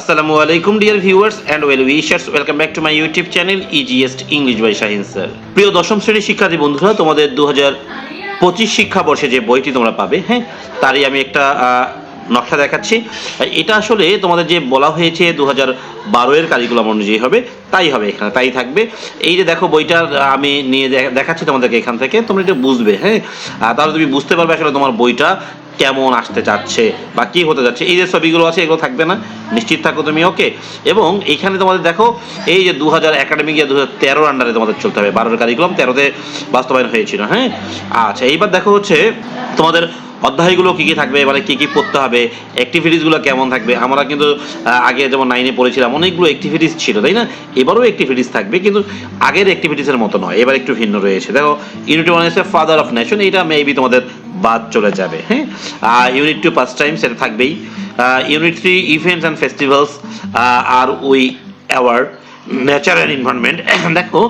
আসসালামু আলাইকুম dear viewers and well wishers welcome back to my YouTube channel easiest English by Shahin sir প্রিয় দশম শ্রেণির শিক্ষার্থী বন্ধুরা তোমাদের দু হাজার পঁচিশ শিক্ষাবর্ষে যে বইটি তোমরা পাবে হ্যাঁ তারই আমি একটা নকশা দেখাচ্ছি। এটা আসলে তোমাদের যে বলা হয়েছে দু হাজার বারো এর কারিকুলাম অনুযায়ী হবে তাই হবে এখানে তাই থাকবে। এই যে দেখো বইটার আহ, আমি নিয়ে দেখাচ্ছি তোমাদেরকে এখান থেকে তোমরা এটা বুঝবে হ্যাঁ। তাহলে তুমি বুঝতে পারবে আসলে তোমার বইটা কেমন আসতে চাচ্ছে বা কি হতে যাচ্ছে, এই যে ছবিগুলো আছে, এগুলো থাকবে না। নিশ্চিত থাকো তুমি ওকে এবং এইখানে তোমাদের দেখো, এই যে দু হাজার একাডেমিক দু হাজার তেরোর আন্ডারে তোমাদের চলতে হবে। বারোর কারিকুলাম তেরোতে বাস্তবায়ন হয়েছিল হ্যাঁ? আচ্ছা এইবার দেখো হচ্ছে, তোমাদের অধ্যায়গুলো কী কী থাকবে মানে কী কী পড়তে হবে অ্যাক্টিভিটিসগুলো কেমন থাকবে? আমরা কিন্তু আগে যেমন নাইনে পড়েছিলাম, অনেকগুলো অ্যাক্টিভিটিস ছিল, তাই না? এবারও অ্যাক্টিভিটিস থাকবে, কিন্তু আগের অ্যাক্টিভিটিসের মতো নয়, এবার একটু ভিন্ন রয়েছে। দেখো unit one father of nation এইটা মেবি তোমাদের বাদ চলে যাবে হ্যাঁ? ইউনিট টু পাঁচ টাইম সেটা থাকবেই। Unit three events and festivals R we award nature and environment দেখো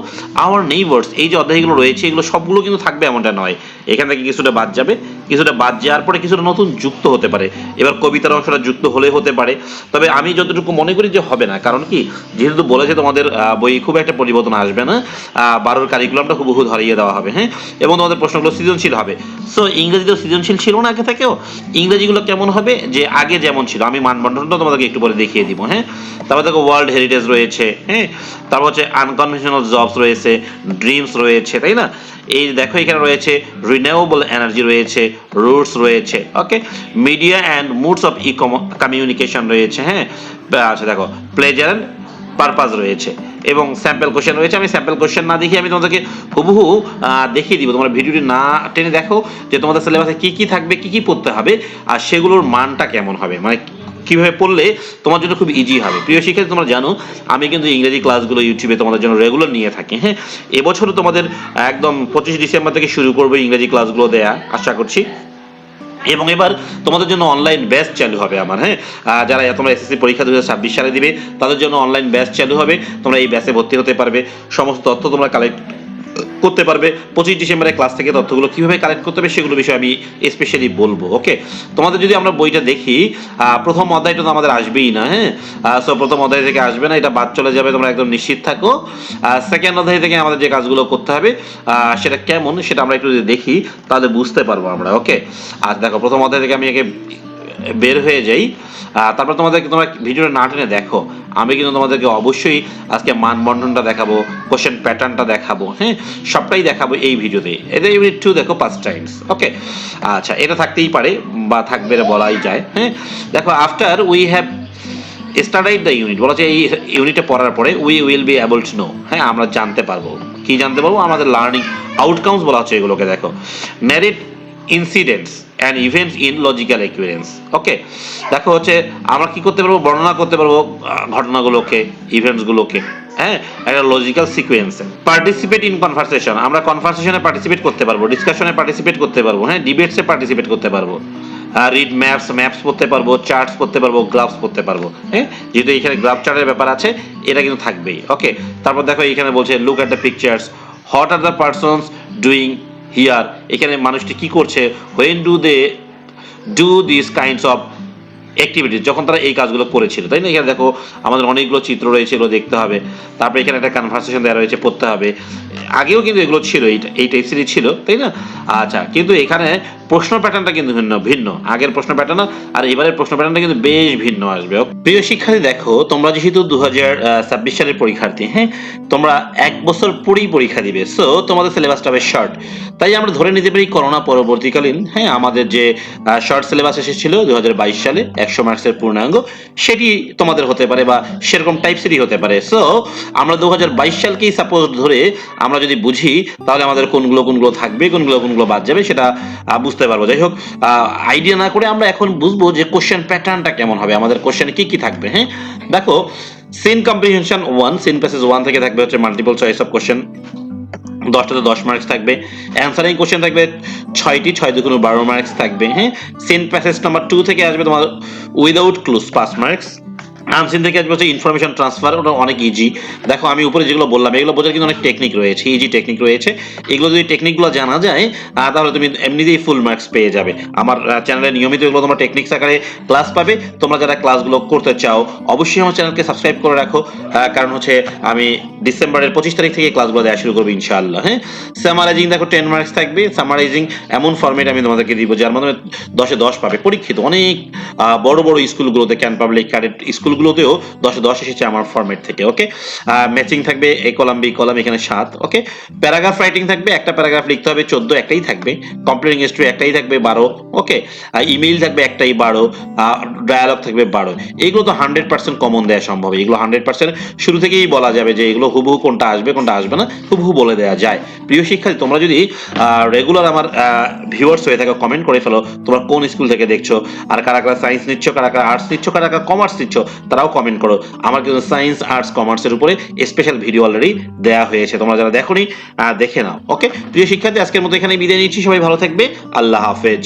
আওয়ার নেইবার্স এই যে অধ্যায়গুলো রয়েছে, এগুলো সবগুলো কিন্তু থাকবে এমনটা নয়। এখান থেকে কিছুটা বাদ যাবে। কিছুটা বাদ যাওয়ার পরে কিছুটা নতুন যুক্ত হতে পারে। এবার কবিতার অংশটা যুক্ত হলে হতে পারে। তবে আমি যতটুকু মনে করি যে হবে না। কারণ কি, যেহেতু বলেছে তোমাদের বই খুব একটা পরিবর্তন আসবে না। বারোর কারিকুলামটা খুব বহু ধরিয়ে দেওয়া হবে হ্যাঁ? এবং তোমাদের প্রশ্নগুলো সৃজনশীল হবে। সো ইংরেজিতেও সৃজনশীল ছিল না আগে থেকেও? ইংরেজিগুলো কেমন হবে? যে আগে যেমন ছিল। আমি মানবন্ধনটা তোমাদেরকে একটু পরে দেখিয়ে দিব হ্যাঁ? তারপর দেখো ওয়ার্ল্ড হেরিটেজ রয়েছে হ্যাঁ? তারপর হচ্ছে আনকনভেনশনাল জবস রয়েছে ড্রিমস রয়েছে, তাই না? এই দেখো এখানে রয়েছে রিনিউয়েবল এনার্জি রয়েছে রুটস রয়েছে okay media and moods of E communication রয়েছে হ্যাঁ? আচ্ছা দেখো প্লেজার অ্যান্ড পারপাস রয়েছে, এবং স্যাম্পল কোশ্চেন রয়েছে। আমি স্যাম্পল কোশ্চেন না দেখি আমি তোমাদেরকে হুবহু দেখিয়ে দিব। তোমরা ভিডিওটি না টেনে দেখো যে তোমাদের সিলেবাসে কি কি থাকবে, কি কি পড়তে হবে, আর সেগুলোর মানটা কেমন হবে। মানে কীভাবে পড়লে তোমার জন্য খুব ইজি হবে। প্রিয় শিক্ষার্থী, তোমরা জানো, আমি কিন্তু ইংরেজি ক্লাসগুলো ইউটিউবে তোমাদের জন্য রেগুলার নিয়ে থাকি হ্যাঁ? এবছরও তোমাদের একদম পঁচিশ ডিসেম্বর থেকে শুরু করব ইংরেজি ক্লাসগুলো দেয়া, আশা করছি। এবং এবার তোমাদের জন্য অনলাইন ব্যাচ চালু হবে আমার হ্যাঁ? যারা তোমরা এসএসসি পরীক্ষা দু সালে দিবে, তাদের জন্য অনলাইন ব্যাচ চালু হবে, তোমরা এই ব্যাচে ভর্তি হতে পারবে। সমস্ত তথ্য তোমরা কালেক্ট করতে পারবে। পঁচিশ ডিসেম্বরের ক্লাস থেকে তথ্যগুলো কীভাবে কালেক্ট করতে হবে সেগুলো বিষয়ে আমি স্পেশালি বলব ওকে তোমাদের যদি আমরা বইটা দেখি প্রথম অধ্যায়টা তো আমাদের আসবেই না হ্যাঁ? সো প্রথম অধ্যায় থেকে আসবে না, এটা বাদ চলে যাবে, তোমরা একদম নিশ্চিত থাকো। সেকেন্ড অধ্যায় থেকে আমাদের যে কাজগুলো করতে হবে সেটা কেমন সেটা আমরা একটু যদি দেখি, তাহলে বুঝতে পারব আমরা ওকে আর দেখো, প্রথম অধ্যায় থেকে আমি একে বের হয়ে যাই। তারপর তোমাদেরকে তোমরা ভিডিওটা না টেনে দেখো। আমি কিন্তু তোমাদেরকে অবশ্যই আজকে মানবন্ধনটা দেখাবো কোশ্চেন প্যাটার্নটা দেখাবো হ্যাঁ? সবটাই দেখাবো এই ভিডিওতে। এটা ইউনিট টু দেখো পাঁচ টাইমস ওকে আচ্ছা এটা থাকতেই পারে বা থাকবে বলাই যায় হ্যাঁ? দেখো after we have started the unit বলা হচ্ছে এই ইউনিটে পড়ার পরে we will be able to know হ্যাঁ? আমরা জানতে পারব। কি জানতে পারব? আমাদের লার্নিং আউটকামস বলা হচ্ছে এগুলোকে, দেখো। Narrate incidents and events in logical sequence okay দেখো হচ্ছে, আমরা কি করতে পারব? বর্ণনা করতে পারব ঘটনাগুলোকে ইভেন্টসগুলোকে হ্যাঁ? একটা লজিক্যাল সিকোয়েন্সে পার্টিসিপেট ইন কনভারসেশন আমরা কনভারসেশনে পার্টিসিপেট করতে পারব ডিসকাশনে পার্টিসিপেট করতে পারব হ্যাঁ? ডিবেটসে পার্টিসিপেট করতে পারব। রিড ম্যাপস ম্যাপস পড়তে পারব চার্টস পড়তে পারব গ্রাফস পড়তে পারব হ্যাঁ? যেহেতু এখানে গ্রাফ চার্টের ব্যাপার আছে, এটা কিন্তু থাকবেই। ওকে তারপর দেখো এখানে বলছে look at the pictures what are the persons doing here এখানে মানুষটি কি করছে? When do they do this kinds of activities যখন তারা এই কাজগুলো করেছিল, তাই না? এখানে দেখো আমাদের অনেকগুলো চিত্র রয়েছে, এগুলো দেখতে হবে। তারপরে এখানে একটা কনভারসেশন দেওয়া রয়েছে, পড়তে হবে। আগেও কিন্তু এগুলো ছিল, এইটা এই টাইপ সিরিজ ছিল, তাই না? আচ্ছা কিন্তু এখানে প্রশ্ন প্যাটার্নটা কিন্তু ভিন্ন ভিন্ন। আগের প্রশ্ন প্যাটার্ন আর এবারের প্রশ্ন প্যাটার্নটা কিন্তু বেশ ভিন্ন আসবে। প্রিয় শিক্ষার্থী দেখো তোমরা যেহেতু দু ছাব্বিশ সালের পরীক্ষার্থী হ্যাঁ? তোমরা এক বছর পরেই পরীক্ষা দিবে। সো তোমাদের সিলেবাসটা হবে শর্ট তাই আমরা ধরে নিতে পারি করোনা পরবর্তীকালীন হ্যাঁ? আমাদের যে শর্ট সিলেবাস এসেছিল দু সালে একশো মার্কসের পূর্ণাঙ্গ সেটি তোমাদের হতে পারে বা সেরকম টাইপসেরই হতে পারে। সো আমরা দু হাজার বাইশ সালকেই সাপোজ ধরে আমরা যদি বুঝি তাহলে আমাদের কোনগুলো কোনগুলো থাকবে কোনগুলো কোনগুলো বাদ যাবে সেটা আহ, বুঝতে পারব। যাই হোক আইডিয়া না করে আমরা এখন বুঝব যে কোশ্চেন প্যাটার্নটা কেমন হবে, আমাদের কোশ্চেনে কি কি থাকবে হ্যাঁ? দেখো seen comprehension one seen passage one থেকে থাকবে হচ্ছে মাল্টিপল চয়েস অফ কোশ্চেন দশটাতে দশ মার্কস থাকবে। অ্যান্সারিং কোশ্চেন থাকবে ছয়টি, ছয় দুগুণ বারো মার্কস থাকবে হ্যাঁ? সিন প্যাসেজ নাম্বার টু থেকে আসবে তোমার উইদাউট ক্লুজ পাঁচ মার্কস আনসিন থেকে আসবে হচ্ছে ইনফরমেশন ট্রান্সফার ওটা অনেক ইজি দেখো, আমি উপরে যেগুলো বললাম, এগুলো বোঝার কিন্তু অনেক টেকনিক রয়েছে ইজি টেকনিক রয়েছে। এগুলো যদি টেকনিকগুলো জানা যায় তাহলে তুমি এমনিতেই ফুল মার্কস পেয়ে যাবে। আমার চ্যানেলে নিয়মিত এগুলো তোমরা টেকনিক্স আকারে ক্লাস পাবে। তোমরা যারা ক্লাসগুলো করতে চাও, অবশ্যই আমার চ্যানেলকে সাবস্ক্রাইব করে রাখো। কারণ হচ্ছে আমি ডিসেম্বরের পঁচিশ তারিখ থেকে ক্লাসগুলো দেওয়া শুরু করব ইনশাআল্লাহ হ্যাঁ? সামারাইজিং দেখো টেন মার্কস থাকবে। সামারাইজিং এমন ফর্মেট আমি তোমাদেরকে দিব, যার মাধ্যমে দশে দশ পাবে। পরীক্ষিত অনেক বড় বড় স্কুলগুলোতে ক্যান পাবলিক ক্যাডেট স্কুলগুলোতেও দশে দশ এসেছে আমার ফর্মেট থেকে ওকে ম্যাচিং থাকবে এ কলাম বি কলাম এখানে সাত ওকে প্যারাগ্রাফ রাইটিং থাকবে, একটা প্যারাগ্রাফ লিখতে হবে, চোদ্দ একটাই থাকবে কমপ্লেন হিস্ট্রি একটাই থাকবে, বারো ওকে ইমেইল থাকবে একটাই, বারো ডায়ালগ থাকবে বারো। এইগুলো তো হান্ড্রেড পার্সেন্ট কমন দেওয়া সম্ভব, এগুলো হান্ড্রেড পার্সেন্ট শুরু থেকেই বলা যাবে যে এগুলো হুবহু কোনটা আসবে কোনটা আসবে না, হুবহু বলে দেওয়া যায়। প্রিয় শিক্ষার্থী, তোমরা যদি রেগুলার আমার ভিউয়ার্স হয়ে থাকো কমেন্ট করে ফেলো, তোমরা কোন স্কুল থেকে দেখছ, আর কারা কারা সায়েন্স নিচ্ছ, কারা কারা আর্টস নিচ্ছ, কারা কারা কমার্স নিচ্ছ তারাও কমেন্ট করো। আমার কিন্তু সায়েন্স আর্টস কমার্সের উপরে স্পেশাল ভিডিও অলরেডি দেওয়া হয়েছে। তোমরা যারা দেখো নি দেখে নাও ওকে প্রিয় শিক্ষার্থী, আজকের মতো এখানে বিদায় নিচ্ছি। সবাই ভালো থাকবে। আল্লাহ হাফেজ।